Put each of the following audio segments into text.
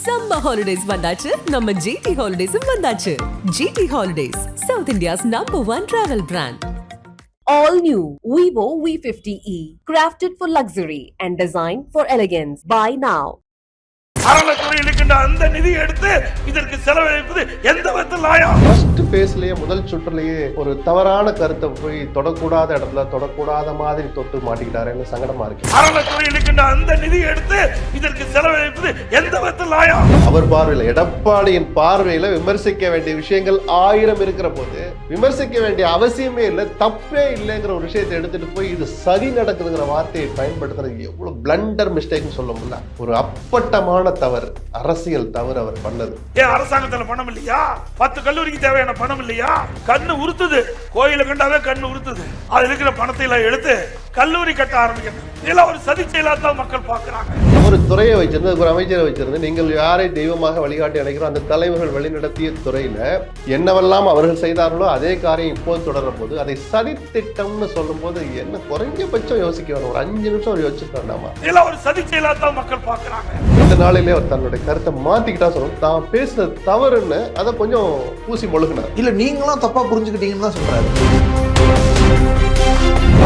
Summer holidays வந்தாச்சு நம்ம GT ஹாலிடேஸும் வந்தாச்சு GT holidays south India's number one travel brand All new Vivo V50e, crafted for luxury and designed for elegance. Buy now. அறநிலைத்துறை இருக்கின்ற அந்த நிதியை எடுத்து இதற்கு செலவழிப்பது எந்த விதத்தில் நியாயம்? ஃபர்ஸ்ட் ஃபேஸ்லயே முதல் சுற்றுலயே ஒரு தவறான கருத்தை போய் தொடக்கூடாத இடத்துல தொடக்கூடாத மாதிரி தொட்டு மாட்டிக்கிட்டாருன்னு சங்கடமா இருக்கு? அறநிலைத்துறை இருக்கின்ற அந்த நிதியை எடுத்து இதற்கு செலவழிப்பது எந்த விதத்தில் நியாயம்? அவர் பார்வையில எடப்பாடியின் பார்வையில விமர்சிக்க வேண்டிய விஷயங்கள் ஆயிரம் இருக்கிற போது விமர்சிக்க வேண்டிய அவசியமே இல்லை தப்பே இல்லைங்கிற ஒரு விஷயத்தை எடுத்துட்டு போய் இது சரி நடக்குதுங்கிற வார்த்தையை பயன்படுத்துறது எவ்வளவு பிளண்டர் மிஸ்டேக்னு சொல்ல முடியல. ஒரு அப்பட்டமான தவறு. அரசியல் தவறு அவர் பண்ணது. ஏன் அரசாங்கத்துல பணம் இல்லையா? பத்து கல்லூரிக்கு தேவையான பணம் இல்லையா? கண்ணு உறுத்துது. கோயில கண்டாவே கண்ணு உறுத்துது. அதுல இருக்கிற பணத்தை எல்லாம் எடுத்து கல்லூரி கட்ட ஆரம்பிக்கணும் இதெல்லாம் ஒரு சதி செயலாத்தான் மக்கள் பாக்குறாங்க ஒரு துறையை வச்சிருந்து ஒரு அமைச்சரை வச்சிருந்து நீங்கள் யாரை தெய்வமாக வழிகாட்டி அழைக்கிறோம் அந்த தலைவர்கள் வழிநடத்திய துறையில என்னவெல்லாம் அவர்கள் செய்தார்களோ அதே காரியம் இப்போது தொடரும் போது அதை சதி திட்டம்னு சொல்லும்போது என்ன குறைஞ்சபட்சம் யோசிக்க வேணும்? ஒரு அஞ்சு நிமிஷம் அவர் யோசிச்சுட்டு வேண்டாமா? இதெல்லாம் ஒரு சதி செயலாத்தான் மக்கள் பாக்குறாங்க இந்த நாளிலே அவர் தன்னுடைய கருத்தை மாத்திக்கிட்டா சொல்லணும் தான் பேசுனது தவறுன்னு அதை கொஞ்சம் பூசி மொழுகினார். இல்ல நீங்களாம் தப்பா புரிஞ்சுக்கிட்டீங்கன்னு தான் சொல்றாரு.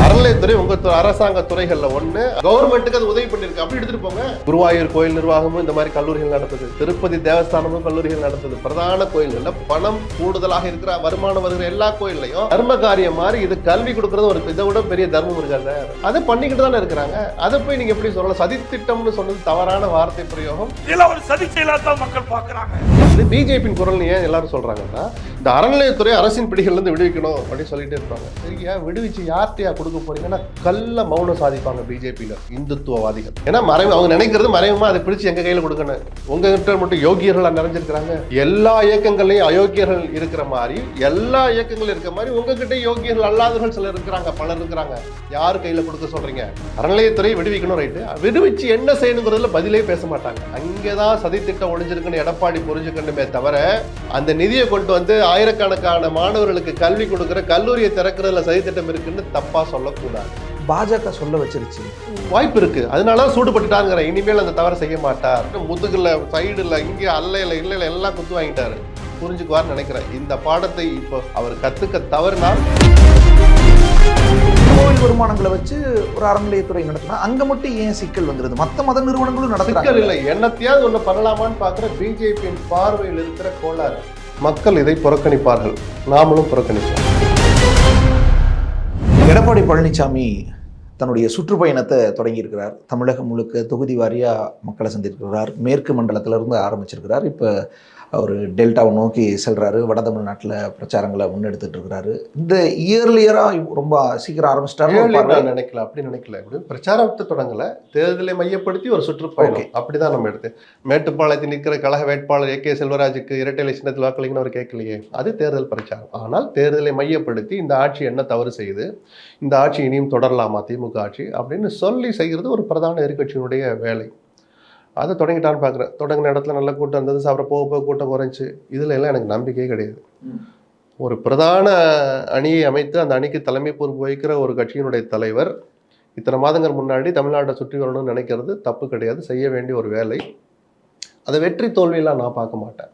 அறநிலையத்துறை உங்க து- அரசாங்க துறைகள்ல ஒண்ணு கவர்மெண்ட்டுக்கு அது உதவி பண்ணிருக்கு. அப்படி எடுத்துட்டு போங்க. குருவாயூர் கோயில் நிர்வாகமும் இந்த மாதிரி கல்லூரிகள் நடத்துது. திருப்பதி தேவஸ்தானமும் கல்லூரிகள் நடத்துது. பிரதான கோயில்கள்ல பணம் கூடுதலாக இருக்கிற வருமானம் வருகிற எல்லா கோயில்லையும் தர்ம காரியம் மாதிரி இது கல்வி கொடுக்கறது ஒரு இதை விட பெரிய தர்மம் இருக்காது அதை பண்ணிக்கிட்டு தானே இருக்கிறாங்க. அதை போய் நீங்க எப்படி சொல்லலாம்? சதித்திட்டம்னு சொன்னது தவறான வார்த்தை பிரயோகம். இதெல்லாம் ஒரு சதி செயலாத்தான் மக்கள் பாக்குறாங்க. வந்து பிஜேபியின் குரல் ஏன் எல்லாரும் சொல்றாங்கன்னா இந்த அறநிலையத்துறை அரசின் பிடிகள்ல இருந்து விடுவிக்கணும் அப்படின்னு சொல்லிட்டு இருப்பாங்க. சரியா விடுவிச்சு யார்கிட்டயா கொடுக்க போறீங்கன்னா கல்ல மௌனம் சாதிப்பாங்க பிஜேபியில் இந்துத்துவவாதிகள். ஏன்னா மறைவு அவங்க நினைக்கிறது மறைவுமா? அதை பிடிச்சு எங்க கையில கொடுக்கணும்? உங்ககிட்ட மட்டும் யோகியர்கள் நிறைஞ்சிருக்கிறாங்க. எல்லா இயக்கங்கள்லையும் அயோக்கியர்கள் இருக்கிற மாதிரி எல்லா இயக்கங்களும் இருக்கிற மாதிரி உங்ககிட்ட யோகியர்கள் அல்லாதவர்கள் சிலர் இருக்கிறாங்க பலர் இருக்கிறாங்க. யார் கையில் கொடுக்க சொல்றீங்க? அறநிலையத்துறை விடுவிக்கணும் ரைட்டு. விடுவிச்சு என்ன செய்யணுங்கிறதுல பதிலே பேச மாட்டாங்க. அங்கேதான் சதித்திட்டம் ஒழிஞ்சிருக்குன்னு எடப்பாடி புரிஞ்சுக்கணும். தவிர அந்த நிதியை கொண்டு வந்து ஆயிரக்கணக்கான மாணவர்களுக்கு கல்வி கொடுக்குற கல்லூரியை திறக்கிறதுல சதித்திட்டம் இருக்குன்னு தப்பா சொல்லக்கூடாது. பாஜக சொல்ல வச்சிருச்சு. வாய்ப்பு இருக்கு. அதனால தான் சூடுபட்டுட்டாங்கிற. இனிமேல் அந்த தவறை செய்ய மாட்டார். முதுகுல சைடுல இங்கே அல்லையில இல்லையில எல்லாம் குத்து வாங்கிட்டாரு. புரிஞ்சுக்குவார்னு நினைக்கிறேன். இந்த பாடத்தை இப்போ அவர் கத்துக்க தவறினால் கோவில் வருமானங்களை வச்சு ஒரு அறநிலையத்துறை நடத்தினா அங்க மட்டும் ஏன் சிக்கல் வந்துருது? மத்த மத நிறுவனங்களும் நடத்துறாங்க. இல்லை. என்னத்தையாவது ஒண்ணு பண்ணலாமான்னு பார்க்குற பிஜேபியின் பார்வையில் இருக்கிற கோளாறு. மக்கள் இதை புறக்கணிப்பார்கள். நாமளும் புறக்கணிப்போம் எடப்பாடி பழனிசாமி தன்னுடைய சுற்றுப்பயணத்தை தொடங்கியிருக்கிறார். தமிழகம் முழுக்க தொகுதி வாரியாக மக்களை சந்திருக்கிறார் மேற்கு மண்டலத்திலிருந்து ஆரம்பிச்சிருக்கிறார். இப்போ அவர் டெல்டாவை நோக்கி செல்றாரு. வட தமிழ்நாட்டில் பிரச்சாரங்களை முன்னெடுத்துட்டு இருக்கிறாரு. இந்த இயர்லியராக ரொம்ப சீக்கிரம் ஆரம்பிச்சிட்டாரு நினைக்கல. அப்படி நினைக்கல. இப்படி பிரச்சாரத்தை தொடங்கல. தேர்தலை மையப்படுத்தி ஒரு சுற்றுப்பயணம். அப்படிதான் நம்ம எடுத்து. மேட்டுப்பாளையத்தில் நிற்கிற கழக வேட்பாளர் ஏ கே செல்வராஜுக்கு இரட்டை சின்னத்தில் வாக்களிங்கன்னு அவர் கேட்கலையே. அது தேர்தல் பிரச்சாரம். ஆனால் தேர்தலை மையப்படுத்தி இந்த ஆட்சி என்ன தவறு செய்யுது? இந்த ஆட்சி இனியும் தொடரலாமா? திமுக ஆட்சி அப்படின்னு சொல்லி செய்கிறது ஒரு பிரதான எதிர்க்கட்சியினுடைய வேலை. அதை தொடங்கிட்டான்னு பார்க்குறேன். தொடங்கின இடத்துல நல்ல கூட்டம் இருந்தது அப்புறம் போக போக கூட்டம் குறைஞ்சி. இதில் எல்லாம் எனக்கு நம்பிக்கையே கிடையாது. ஒரு பிரதான அணியை அமைத்து அந்த அணிக்கு தலைமை பொறுப்பு வகிக்கிற ஒரு கட்சியினுடைய தலைவர் இத்தனை மாதங்கள் முன்னாடி தமிழ்நாட்டை சுற்றி வரணும்னு நினைக்கிறது தப்பு கிடையாது. செய்ய வேண்டிய ஒரு வேலை. அதை வெற்றி தோல்வியெல்லாம் நான் பார்க்க மாட்டேன்.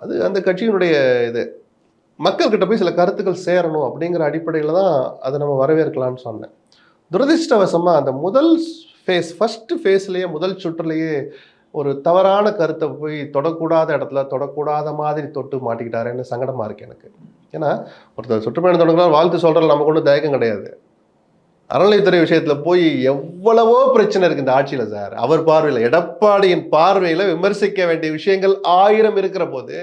அது அந்த கட்சியினுடைய இது. மக்கள்கிட்ட போய் சில கருத்துக்கள் சேரணும் அப்படிங்கிற அடிப்படையில் தான் அதை நம்ம வரவேற்கலாம்னு சொன்னேன். துரதிர்ஷ்டவசமாக அந்த முதல் ஃபேஸ் ஃபஸ்ட்டு ஃபேஸ்லேயே முதல் சுற்றுலேயே ஒரு தவறான கருத்தை போய் தொடக்கூடாத இடத்துல தொடக்கூடாத மாதிரி தொட்டு மாட்டிக்கிட்டாருன்னு சங்கடமாக இருக்குது எனக்கு. ஏன்னா ஒருத்தர் சுற்றுப்பயணம் தொடங்கினால் வாழ்த்து சொல்கிறது நமக்கு ஒன்றும் தயக்கம் கிடையாது. அறநிலைத்துறை விஷயத்தில் போய் எவ்வளவோ பிரச்சனை இருக்குது இந்த ஆட்சியில் சார் அவர் பார்வையில் எடப்பாடியின் பார்வையில் விமர்சிக்க வேண்டிய விஷயங்கள் ஆயிரம் இருக்கிற போது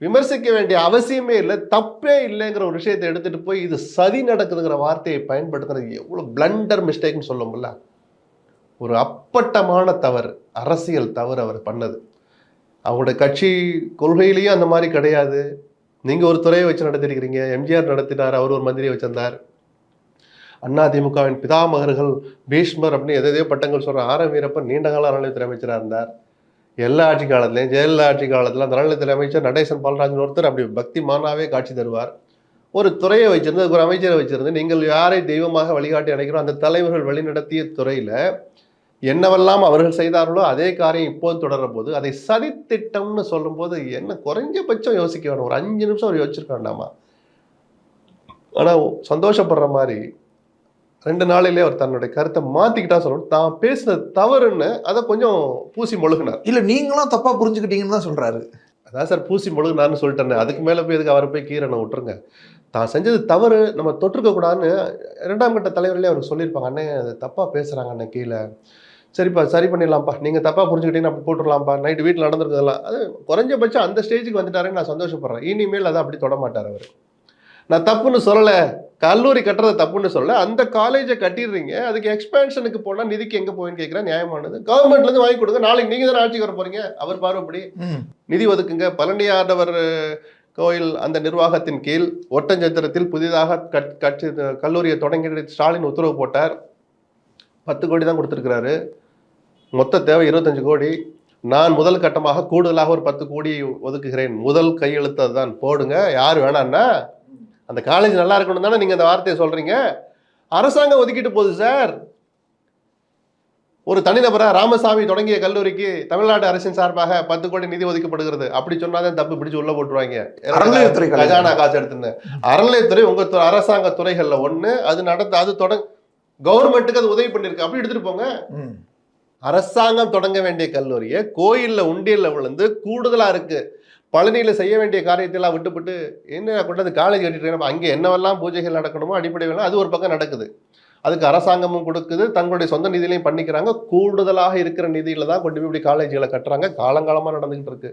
விமர்சிக்க வேண்டிய அவசியமே இல்லை தப்பே இல்லைங்கிற ஒரு விஷயத்தை எடுத்துகிட்டு போய் இது சதி நடக்குதுங்கிற வார்த்தையை பயன்படுத்துறது எவ்வளோ பிளண்டர் மிஸ்டேக்னு சொல்லும்ல ஒரு அப்பட்டமான தவறு அரசியல் தவறு அவர் பண்ணது. அவங்களோட கட்சி கொள்கையிலேயும் அந்த மாதிரி கிடையாது. நீங்கள் ஒரு துறையை வச்சு நடத்திருக்கிறீங்க எம்ஜிஆர் நடத்தினார் அவர் ஒரு மந்திரியை வச்சிருந்தார். அண்ணா திமுகவின் பிதாமகர்கள் பீஷ்மர் அப்படின்னு எதையோ பட்டங்கள் சொல்கிற ஆர வீரப்பன் நீண்ட கால அறநிலையத்துறை அமைச்சராக இருந்தார். எல்லா ஆட்சி காலத்துலையும் ஜெயலலிதா ஆட்சி காலத்தில் அந்த அறநிலையத்துறை அமைச்சர் நடேசன் பாலராஜன் ஒருத்தர் அப்படி பக்தி மானாவே காட்சி தருவார். ஒரு துறையை வச்சிருந்து அதுக்கு ஒரு அமைச்சரை வச்சிருந்து நீங்கள் யாரை தெய்வமாக வழிகாட்டி அணைக்கிறோம் அந்த தலைவர்கள் வழிநடத்திய துறையில் என்னவெல்லாம் அவர்கள் செய்தார்களோ அதே காரியம் இப்போது தொடர்ற போது அதை சதித்திட்டம்னு சொல்லும்போது என்ன குறைஞ்சபட்சம் யோசிக்க வேணும். ஒரு அஞ்சு நிமிஷம் அவர் யோசிச்சிருக்க வேண்டாமா? ஆனால் சந்தோஷப்படுற மாதிரி ரெண்டு நாளிலே அவர் தன்னுடைய கருத்தை மாற்றிக்கிட்டா சொல்லணும் தான் பேசுனது தவறுன்னு அதை கொஞ்சம் பூசி மொழுகினார். இல்லை நீங்களும் தப்பாக புரிஞ்சுக்கிட்டீங்கன்னு தான் சொல்கிறாரு அதான் சார் பூசி மொழுகினார்னு சொல்லிட்டேன். அதுக்கு மேலே போய் எதுக்கு அவரை போய் கீரனை விட்டுருங்க? தான் செஞ்சது தவறு. நம்ம தொற்றுக்க கூடாதுன்னு இரண்டாம் கட்ட தலைவர்களே அவருக்கு சொல்லியிருப்பாங்க. அண்ணே அது தப்பாக பேசுகிறாங்க அண்ணன் கீழே. சரிப்பா சரி பண்ணிடலாம்ப்பா. நீங்கள் தப்பாக புரிஞ்சுக்கிட்டீங்கன்னா அப்படி போட்டுடலாம்ப்பா. நைட்டு வீட்டில் நடந்திருக்கிறதெல்லாம் அது குறைஞ்சபட்சம் அந்த ஸ்டேஜுக்கு வந்துட்டாருன்னு நான் சந்தோஷப்படுறேன். இனிமேல் அதை அப்படி தொட மாட்டார் அவர். நான் தப்புன்னு சொல்லலை. கல்லூரி கட்டுறது தப்புன்னு சொல்லல. அந்த காலேஜை கட்டிடுறீங்க. அதுக்கு எக்ஸ்பேன்ஷனுக்கு போனால் நிதிக்கு எங்கே போயின்னு கேட்குறேன் நியாயமானது. கவர்மெண்ட்லேருந்து வாங்கி கொடுங்க. நாளைக்கு நீங்கள் தானே ஆட்சிக்கு வர போகிறீங்க அவர் பார்வைப்படி. நிதி ஒதுக்குங்க. பழனியாண்டவர் கோயில் அந்த நிர்வாகத்தின் கீழ் ஒட்டஞ்சத்திரத்தில் புதிதாக கட் கட்சி கல்லூரியை தொடங்கி ஸ்டாலின் உத்தரவு போட்டார். பத்து கோடி தான் கொடுத்துருக்கிறாரு. மொத்த தேவை இருபத்தஞ்சு கோடி. நான் முதல் கட்டமாக கூடுதலாக ஒரு பத்து கோடி ஒதுக்குகிறேன். முதல் கையெழுத்து அதுதான். போடுங்க. யார் வேணான்னா அந்த காலேஜ் நல்லா இருக்கணும் தானே நீங்கள் அந்த வார்த்தையை சொல்கிறீங்க அரசாங்கம் ஒதுக்கிட்டு போகுது சார் ஒரு தனிநபரா ராமசாமி தொடங்கிய கல்லூரிக்கு தமிழ்நாடு அரசின் சார்பாக பத்து கோடி நிதி ஒதுக்கப்படுகிறது. அப்படி சொன்னாதான் தப்பு பிடிச்சு உள்ள போட்டுருவாங்க. அறநிலையத்துறை. கஜானா காசு எடுத்துன்னு. அறநிலையத்துறை உங்க அரசாங்க துறைகள்ல ஒண்ணு அது நடந்த அது தொடங்க கவர்மெண்ட்டுக்கு அது உதவி பண்ணிருக்கு. அப்படி எடுத்துட்டு போங்க. அரசாங்கம் தொடங்க வேண்டிய கல்லூரியை கோயில்ல உண்டியல்ல விழுந்து கூடுதலா இருக்கு. பழனியில் செய்ய வேண்டிய காரியத்தெல்லாம் விட்டுவிட்டு என்ன கொண்டாந்து காலேஜ் கட்டிட்டு அங்கே என்னவெல்லாம் பூஜைகள் நடக்கணுமோ அடிப்படை வேணும் அது ஒரு பக்கம் நடக்குது. அதுக்கு அரசாங்கமும் கொடுக்குது தங்களுடைய சொந்த நிதியிலையும் பண்ணிக்கிறாங்க. கூடுதலாக இருக்கிற நிதியில் தான் கொண்டு போய் இப்படி காலேஜ்களை கட்டுறாங்க. காலங்காலமாக நடந்துகிட்டு இருக்கு.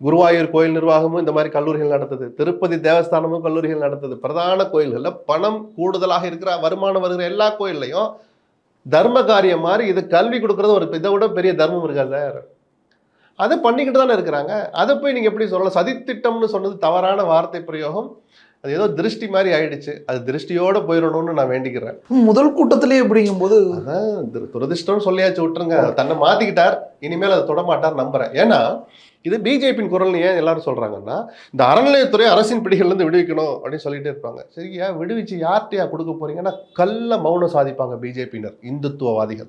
குருவாயூர் கோயில் நிர்வாகமும் இந்த மாதிரி கல்லூரிகள் நடத்துது. திருப்பதி தேவஸ்தானமும் கல்லூரிகள் நடத்துது. பிரதான கோயில்களில் பணம் கூடுதலாக இருக்கிற வருமானம் வருகிற எல்லா கோயில்லையும் தர்ம காரியம் மாதிரி இது கல்வி கொடுக்கறது ஒரு இதை விட பெரிய தர்மம் இருக்கா சார்? அதை பண்ணிக்கிட்டு தானே இருக்கிறாங்க. அதை போய் நீங்க எப்படி சொல்லலாம்? சதித்திட்டம்னு சொன்னது தவறான வார்த்தை பிரயோகம். அது ஏதோ திருஷ்டி மாதிரி ஆயிடுச்சு. அது திருஷ்டியோட போயிடணும்னு நான் வேண்டிக்கிறேன். முதல் கூட்டத்திலே அப்படிங்கும்போது அதான் துர- துரதிர்ஷ்டம்னு சொல்லியாச்சு விட்டுருங்க. தன்னை மாத்திக்கிட்டார். இனிமேல் அதை தொடமாட்டார் நம்புறேன். ஏன்னா இது பிஜேபியின் குரல் ஏன் எல்லாரும் சொல்றாங்கன்னா இந்த அறநிலையத்துறை அரசின் பிடிகள்ல இருந்து விடுவிக்கணும் அப்படின்னு சொல்லிட்டே இருப்பாங்க. சரியா விடுவிச்சு யார்கிட்டயா கொடுக்க போறீங்கன்னா கள்ள மௌனம் சாதிப்பாங்க பிஜேபியினர் இந்துத்துவவாதிகள்.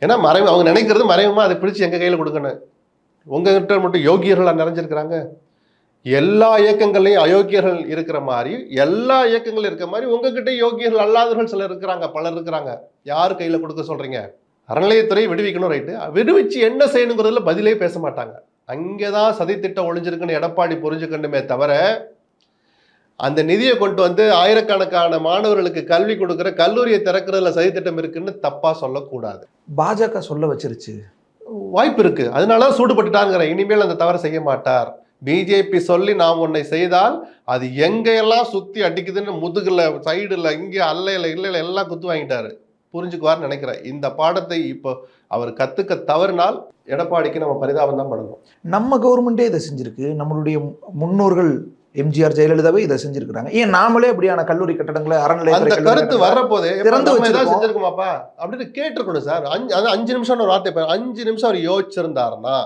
ஏன்னா மறைவு அவங்க நினைக்கிறது மறைமுகமா அதை பிடிச்சு எங்க கையில கொடுக்கணும்? உங்ககிட்ட மட்டும் யோகியர்களாக நிறைஞ்சிருக்கிறாங்க. எல்லா இயக்கங்கள்லையும் அயோக்கியர்கள் இருக்கிற மாதிரி எல்லா இயக்கங்களும் இருக்கிற மாதிரி உங்ககிட்ட யோகியர்கள் அல்லாதவர்கள் சிலர் இருக்கிறாங்க பலர் இருக்கிறாங்க. யார் கையில் கொடுக்க சொல்கிறீங்க அறநிலையத்துறை விடுவிக்கணும் ரைட்டு விடுவிச்சு என்ன செய்யணுங்கிறதுல பதிலே பேச மாட்டாங்க. அங்கே தான் சதித்திட்டம் ஒழிஞ்சிருக்குன்னு எடப்பாடி புரிஞ்சுக்கணுமே தவிர அந்த நிதியை கொண்டு வந்து ஆயிரக்கணக்கான மாணவர்களுக்கு கல்வி கொடுக்குற கல்லூரியை திறக்கிறதுல சதித்திட்டம் இருக்குன்னு தப்பாக சொல்லக்கூடாது. பாஜக சொல்ல வச்சிருச்சு. வாய்ப்பு இருக்கு. அதனால தான் சூடுபட்டுட்டாங்கிற இனிமேல் அந்த தவறை செய்ய மாட்டார். பிஜேபி சொல்லி நாம் உன்னை செய்தால் அது எங்கெல்லாம் சுத்தி அடிக்குதுன்னு முதுகில் சைடுல இங்கே அல்லையில இல்லை எல்லாம் குத்து வாங்கிட்டாரு. புரிஞ்சுக்குவார்னு நினைக்கிறேன். இந்த பாடத்தை இப்போ அவர் கத்துக்க தவறினால் எடப்பாடிக்கு நம்ம பரிதாபம் தான் பண்ணணும் நம்ம கவர்மெண்ட்டே இதை செஞ்சிருக்கு. நம்மளுடைய முன்னோர்கள் எம்ஜிஆர் ஜெயலலிதாவே இதை செஞ்சிருக்கிறாங்க. ஏன் நாமளே அப்படியான கல்லூரி கட்டடங்களை அறநிலையத்துறை கருத்து வர்றபோதே திறந்து. செஞ்சிருக்கோமாப்பா? அப்படின்னு கேட்டிருக்கணும் சார். அஞ்சு அது அஞ்சு நிமிஷம்னு ஒரு வார்த்தை. அஞ்சு நிமிஷம் அவர் யோசிச்சிருந்தாருன்னா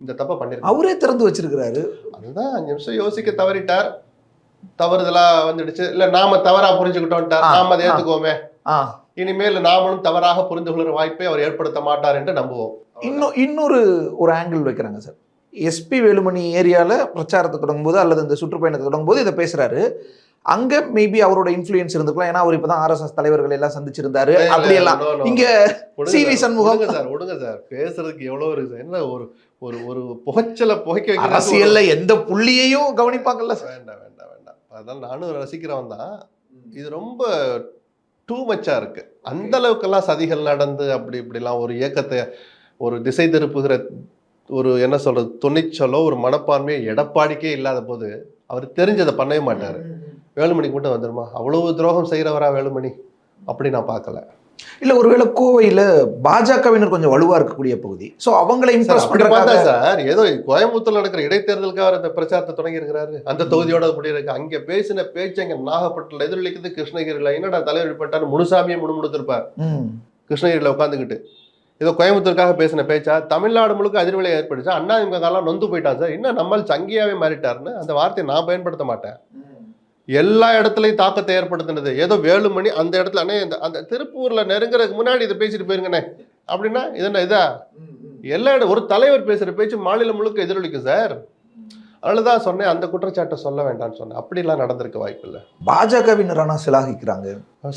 இந்த தப்பை பண்ணிருக்காரு. அவரே திறந்து வச்சிருக்கிறாரு. அதுதான் அஞ்சு நிமிஷம் யோசிக்க தவறிட்டார். தவறுதலா வந்துடுச்சு. இல்ல நாம தவறா புரிஞ்சுக்கிட்டோம்ட்டார் நாம அதை ஆ இனிமேல் நாமளும் தவறாக புரிந்து கொள்கிற வாய்ப்பை அவர் ஏற்படுத்த மாட்டார் என்று நம்புவோம். இன்னும் இன்னொரு ஒரு ஆங்கிள் வைக்கிறாங்க சார். எஸ்பி வேலுமணி ஏரியாவில் பிரச்சாரத்தை தொடங்கும்போது அல்லது இந்த சுற்றுப்பயணத்தை தொடங்கும்போது இதை பேசுறாரு அங்க மேபி அவரோட இன்ஃப்ளூயன்ஸ் இருந்திருக்கலாம் ஏன்னா அவர் இப்பதான் ஆர்எஸ்எஸ் தலைவர்கள் எல்லாம் சந்திச்சிருந்தாரு அப்படியெல்லாம். இங்க C V. Sir, Shanmugam. Sir விடுங்க சார் பேசுறதுக்கு எவ்வளவு இருக்கு சார். என்ன ஒரு ஒரு ஒரு புகைச்சல புகைக்க வைக்கிறது அரசியல்ல எந்த புள்ளியையும் கவனிப்பாங்கல்ல சார் வேண்டாம் வேண்டாம் வேண்டாம் அதான் நானும் ரசிக்கிறவன் தான் இது ரொம்ப டூ மச்சா இருக்கு அந்த அளவுக்கெல்லாம் சதிகள் நடந்து அப்படி இப்படிலாம் ஒரு இயக்கத்தை ஒரு திசை திருப்புகிற ஒரு என்ன சொல்றது துணிச்சலோ ஒரு மனப்பான்மையோ எடப்பாடிக்கே இல்லாத போது அவர் தெரிஞ்சதை பண்ணவே மாட்டார். வேலுமணிக்கு மட்டும் வந்துருமா? அவ்வளவு துரோகம் செய்கிறவரா வேலுமணி? அப்படி நான் பார்க்கல. இல்ல ஒருவேளை கோவையில பாஜகவினர் கொஞ்சம் வலுவா இருக்கக்கூடிய பகுதி. சோ அவங்களை இம்ப்ரெஸ் பண்றதுக்காக சார் ஏதோ கோயம்புத்தூர்ல நடக்கிற இடைத்தேர்தலுக்கு அவர் அந்த பிரச்சாரத்தை தொடங்கி இருக்கிறாரு அந்த தொகுதியோட முடியிருக்கு அங்க பேசின பேச்சு அங்க நாகப்பட்டினம் எதிரொலிக்குது. கிருஷ்ணகிரியில என்னடா தலைவர் பட்டான்னு முனுசாமியை முணுமுணுத்திருப்பார். கிருஷ்ணகிரியில உட்காந்துக்கிட்டு ஏதோ கோயம்புத்தூருக்காக பேசின பேச்சா தமிழ்நாடு முழுக்க அதிர்வலை ஏற்பட்டுச்சா அண்ணா இவங்க காலம் நொந்து போயிட்டான் சார். இன்னும் நம்மால் சங்கியாவே மாறிட்டாருன்னு அந்த வார்த்தையை நான் பயன்படுத்த மாட்டேன். எல்லா இடத்துலையும் தாக்கத்தை ஏற்படுத்தினது. ஏதோ வேலுமணி அந்த இடத்துல அண்ணே இந்த அந்த திருப்பூர்ல நெருங்குறதுக்கு முன்னாடி இதை பேசிட்டு போயிருங்கண்ணே. அப்படின்னா இது என்ன இதா? எல்லா இடம் ஒரு தலைவர் பேசுற பேச்சு மாநிலம் முழுக்க எதிரொலிக்கும் சார். அதுதான் சொன்னேன் அந்த குற்றச்சாட்டை சொல்ல வேண்டாம்னு சொன்னேன். அப்படிலாம் நடந்திருக்க வாய்ப்பு இல்லை பாஜகவினர் ஆனால் சிலாகிக்கிறாங்க?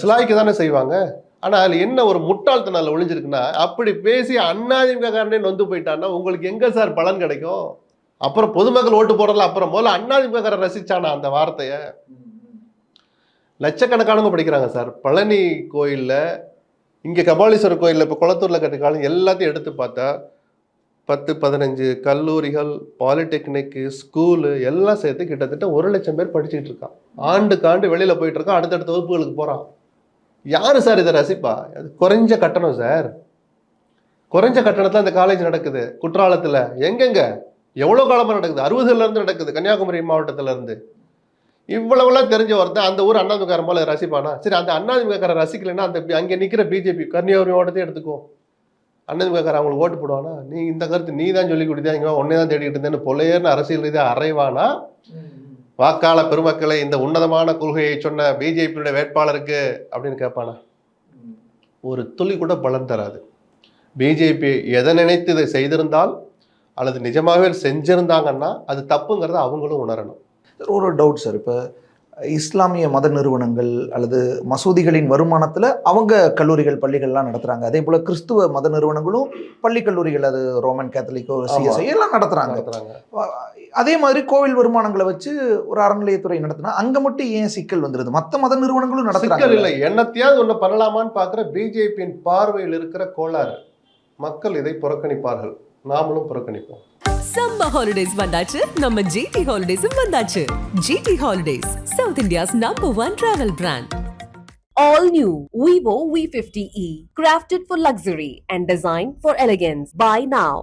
சிலாய்க்கு தானே செய்வாங்க. ஆனால் அதில் என்ன ஒரு முட்டாள்தனம் ஒழிஞ்சிருக்குன்னா அப்படி பேசி அண்ணாதிமுக காரனே நொந்து போயிட்டான்னா உங்களுக்கு எங்கே சார் பலன் கிடைக்கும்? அப்புறம் பொதுமக்கள் ஓட்டு போறதுல அப்புறம் முதல்ல அண்ணாதிமுக காரன் ரசிச்சானா அந்த வார்த்தையை? லட்சக்கணக்கானவங்க படிக்கிறாங்க சார். பழனி கோயிலில் இங்கே கபாலீஸ்வரர் கோயிலில் இப்போ குளத்தூரில் கட்டிய காலம் எல்லாத்தையும் எடுத்து பார்த்தா பத்து பதினஞ்சு கல்லூரிகள் பாலிடெக்னிக்கு ஸ்கூலு எல்லாம் சேர்த்து கிட்டத்தட்ட ஒரு லட்சம் பேர் படிச்சுட்டு இருக்கான். ஆண்டுக்கு ஆண்டு வெளியில போயிட்டு இருக்கான் அடுத்தடுத்த வகுப்புகளுக்கு போகிறான் யாரு சார் இதை ரசிப்பா? அது குறைஞ்ச கட்டணம் சார். குறைஞ்ச கட்டணத்தில் அந்த காலேஜ் நடக்குது. குற்றாலத்தில். எங்கெங்க? எவ்வளோ காலமாக நடக்குது? அறுபதுலேருந்து நடக்குது கன்னியாகுமரி மாவட்டத்திலேருந்து இவ்வளவுலாம் தெரிஞ்ச ஒருத்தன் அந்த ஊர் அண்ணாதிமுகாரம் போல ரசிப்பானா? சரி அந்த அண்ணாதிமுகாரன் ரசிக்கலைன்னா அந்த அங்கே நிற்கிற பிஜேபி கன்னியாகுமரி மாவட்டத்தையும் எடுத்துக்கோ. அண்ணாதிமுகாரன் அவங்களுக்கு ஓட்டு போடுவானா? நீ இந்த கருத்து நீ தான் சொல்லி கொடுத்தா இங்கே உன்னே தான் தேடிக்கிட்டு இருந்தேன்னு பொல்லையர்னு அரசியல் ரீதியாக அறைவானா? வாக்காள பெருமக்களை இந்த உன்னதமான கொள்கையை சொன்ன பிஜேபியுடைய வேட்பாளருக்கு அப்படின்னு கேட்பானா? ஒரு துளி கூட பலன் தராது. பிஜேபி எதை நினைத்து இதை செய்திருந்தால் அல்லது நிஜமாகவே செஞ்சிருந்தாங்கன்னா அது தப்புங்கிறத அவங்களும் உணரணும். ஒரு டவுட் சார். இப்போ இஸ்லாமிய மத நிறுவனங்கள் அல்லது மசூதிகளின் வருமானத்தில் அவங்க கல்லூரிகள் பள்ளிகள்லாம் நடத்துகிறாங்க அதே போல் கிறிஸ்துவ மத நிறுவனங்களும் பள்ளி கல்லூரிகள் அது ரோமன் கேத்தலிக்கோ சிஎஸ்ஐ எல்லாம் நடத்துகிறாங்க நடத்துறாங்க. அதே மாதிரி கோவில் வருமானங்களை வச்சு ஒரு அறநிலையத்துறை நடத்தினா அங்கே மட்டும் ஏன் சிக்கல் வந்துடுது மற்ற மத நிறுவனங்களும் நடத்துறாங்க. இல்லை. என்னத்தையாவது ஒண்ணு பண்ணலாமான்னு பார்க்குற பிஜேபியின் பார்வையில் இருக்கிற கோளாறு. மக்கள் இதை புறக்கணிப்பார்கள். நாமளும் புறக்கணிப்போம். சம்மர் ஹாலிடேஸ் வந்தாச்சு நம்ம ஜிடி ஹாலிடேஸும் வந்தாச்சு GT holidays south India's number one travel brand All new Vivo V50e, crafted for luxury and designed for elegance. Buy now.